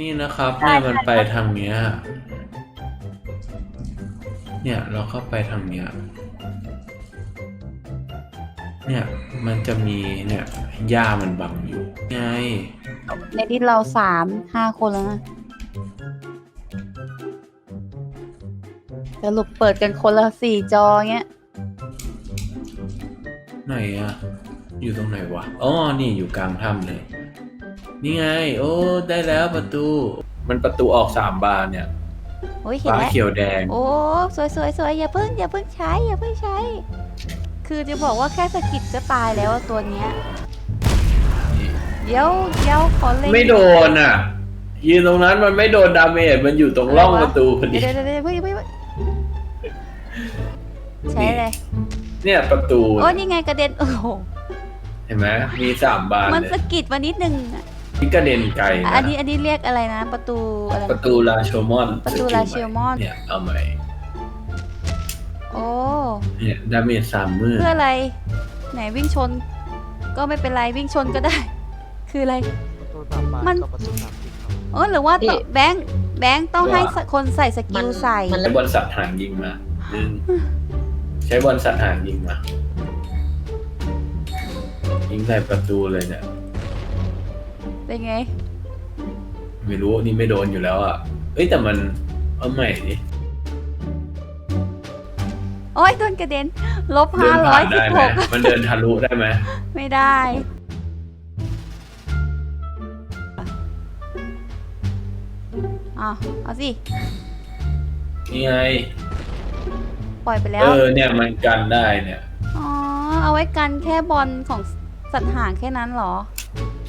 นี่นะครับใช่เนี่ยมันใช่ไปทางเนี้ย เนี่ยเราเข้าไปทางเนี้ย เนี่ยมันจะมีเนี่ยหญ้ามันบังอยู่ ไง ในที่เราสามห้าคนแล้วนะสรุปเปิดกันคนละสี่จอเงี้ย ไหนอะอยู่ตรงไหนวะ อ๋อ นี่อยู่กลางถ้ำเลย นี่ไง โอ้ ได้แล้วประตู มันประตูออกสามบานเนี่ยโอ้ยเห็นฟ้าแล้วเขียวแดง โอ้สวยสวยสวยอย่าเพิ่งอย่าเพิ่งใช้อย่าเพิ่งใช้ คือจะบอกว่าแค่สะกิดก็ตายแล้วอะตัวเนี้ยเดี๋ยวเดี๋ยวขอเล่นไม่โดนอะ ยืนตรงนั้นมันไม่โดนดาเมจมันอยู่ตรงร่องประตูพอดี เดี๋ยวเดี๋ยวเดี๋ยวเพิ่งเพิ่งเพิ่งใช้เลยเนี่ยประตูโอ้นี่ไงกระเด็นโอ้โหเห็นไหมมีสามบานมันเลยสะกิดมานิดนึงอะ นี่กระเด็นไกลนะอันนี้อันนี้เรียกอะไรนะ ประตูอะไร ประตูลาโชมอนประตูลาโชมอน เนี่ยเอาใหม่โอ้เนี่ยดาเมจสามมือเพื่ออะไร ไหนวิ่งชน ก็ไม่เป็นไรวิ่งชนก็ได้ คืออะไรประตูสามบานมันกับประตูสามสิบครับเออหรือว่านี่ต้องแบงค์แบงค์ต้องให้คนใส่สกิลใส่มันใช้บอลสัตว์หางยิงมาหนึ่งใช้บอลสัตว์หางยิงมายิงใส่ประตูเลยเนี่ย เป็นไง ไม่รู้นี่ไม่โดนอยู่แล้วอะ เอ้ยแต่มันเอาใหม่ดิ โอ้ยโดนกระเด็น ลบเดิห้านร้อผ่ายนสิได้บไหหมกมันเดินทะลุได้ไหมไม่ได้อะเอาสิ นี่ไง ปล่อยไปแล้วเออเนี่ยมันกันได้เนี่ย อ๋อ เอาไว้กันแค่บอลของสัตว์ห่างแค่นั้นเหรอ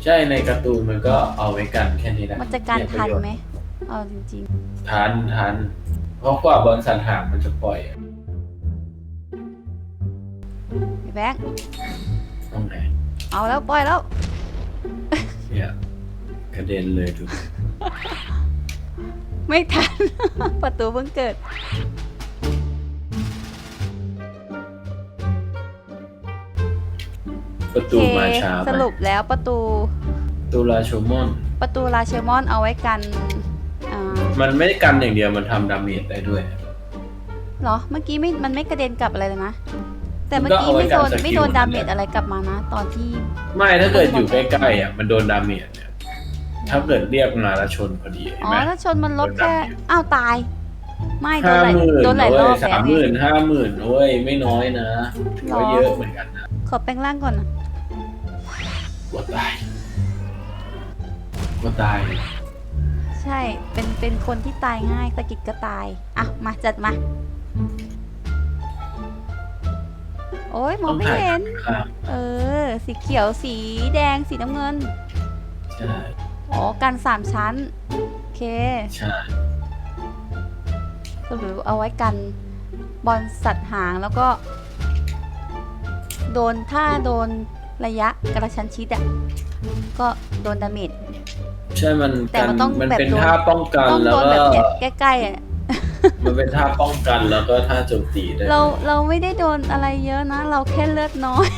ใช่ในการ์ตูนมันก็เอาไว้กันแค่นี้แหละมันจะกันเยปทัระนโยชน์ไหมเอาจริงทันทันเพราะกว่าบอลสัตว์หางมันจะปล่อยอะๆพี่แบงค์ตรงไหนเอาแล้วปล่อยแล้ว เนี่ยกระเด็นเลยดูไม่ทัน ประตูเพิ่งเกิด ประโอตูเคมาช้าไปสรุปแล้วประตูประตูลาโชมอน ประตูราเชลมอนเอาไว้กันอ่ามันไม่ได้กันอย่างเดียวมันทำดาเมจได้ด้วย เหรอ เมื่อกี้ไม่มันไม่กระเด็นกลับอะไรเลยนะ แต่เมื่อก็กี้เอาไว้ไม่โดนกันสกิลไม่โดนนั่ดานแหเมละจอะไรกลับมานะ ตอนที่ ไม่ถ้าเกิดอยู่ใกล้ๆอะมันโดนดาเมจเนี่ยถ้าเกิดเรียกมาแล้วชนพอดีเห็นอ๋อไหมถ้าชนมันลดโดนแค่ดาเมจอ้าวตาย ไม่โดนห้าหลายหมื่นโดนหลายรเว้อยบสามแล้วหมื่นห้าหมื่นเว้ยไม่น้อยนะถือว่าเยอะเหมือนกันนะ ขอแปลงร่างก่อนนะว่าตายว่าตาย ใช่เป็นเป็นคนที่ตายง่ายตะกิดก็ตาย อะ มาจัดมา โอ้ยมองไม่เห็นครับเออ สีเขียวสีแดงสีน้ำเงิน ใช่อ๋อกันสามชั้น โอเคใช่หรือเอาไว้กันบอลสัตว์หางแล้วก็ โดนถ้าโดนระยะกระชั้นชิดอะก็โดนดาเมจใช่มันแต่กันมันต้องมันแบบเป็นโดนท่าป้องกันต้องแล้วโดนก็แบบเนี้ยใกล้ๆอะมันเป็นท่าป้องกันแล้วก็ท่าโจมตีได้เราเราไม่ได้โดนอะไรเยอะนะ เราแค่เลือดน้อย